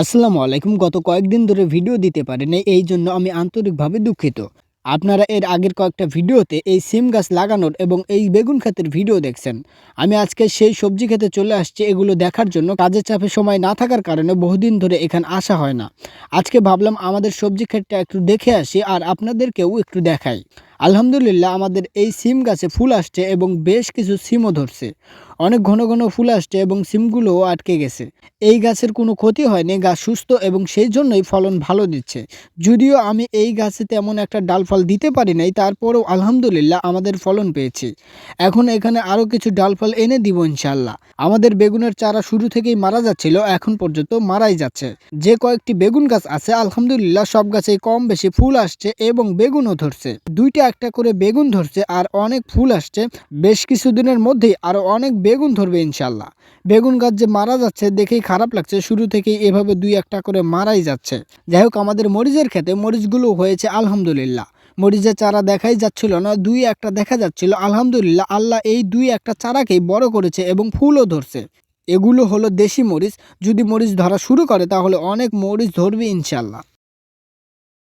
আসসালামু আলাইকুম। গত কয়েকদিন ধরে ভিডিও দিতে পারিনি, এই জন্য আমি আন্তরিকভাবে দুঃখিত। আপনারা এর আগের কয়েকটা ভিডিওতে এই সিম গাছ লাগানোর এবং এই বেগুন ক্ষেতের ভিডিও দেখছেন। আমি আজকে সেই সবজি খেতে চলে আসছি, এগুলো দেখার জন্য। কাজের চাপে সময় না থাকার কারণে বহুদিন ধরে এখানে আসা হয় না। আজকে ভাবলাম আমাদের সবজি ক্ষেতটা একটু দেখে আসি আর আপনাদেরকেও একটু দেখাই। আলহামদুলিল্লাহ, আমাদের এই সিম গাছে ফুল আসছে এবং বেশ কিছু সিমও ধরছে। অনেক ঘন ঘন ফুল আসছে এবং সিমগুলোও আটকে গেছে। এই গাছের কোনো ক্ষতি হয়নি, গাছ সুস্থ এবং সেই জন্যই ফলন ভালো দিচ্ছে। যদিও আমি এই গাছে তেমন একটা ডাল ফল দিতে পারি নাই, তারপরেও আলহামদুলিল্লাহ আমাদের ফলন পেয়েছি। এখন এখানে আরও কিছু ডাল ফল এনে দিব ইনশাল্লাহ আমাদের বেগুনের চারা শুরু থেকেই মারা যাচ্ছিল, এখন পর্যন্ত মারাই যাচ্ছে। যে কয়েকটি বেগুন গাছ আছে, আলহামদুলিল্লাহ সব গাছেই কম বেশি ফুল আসছে এবং বেগুনও ধরছে। দুইটা একটা করে বেগুন ধরছে আর অনেক ফুল আসছে। বেশ কিছুদিনের মধ্যেই আরও অনেক বেগুন ধরবে ইনশাল্লাহ বেগুন গাছ যে মারা যাচ্ছে দেখেই খারাপ লাগছে। শুরু থেকেই এভাবে দুই একটা করে মারাই যাচ্ছে। যাই হোক, আমাদের মরিচের ক্ষেতে মরিচগুলো হয়েছে, আলহামদুলিল্লাহ। মরিচের চারা দেখাই যাচ্ছিল না, দুই একটা দেখা যাচ্ছিল। আলহামদুলিল্লাহ, আল্লাহ এই দুই একটা চারাকেই বড় করেছে এবং ফুলও ধরছে। এগুলো হলো দেশি মরিচ। যদি মরিচ ধরা শুরু করে, তাহলে অনেক মরিচ ধরবে ইনশাল্লাহ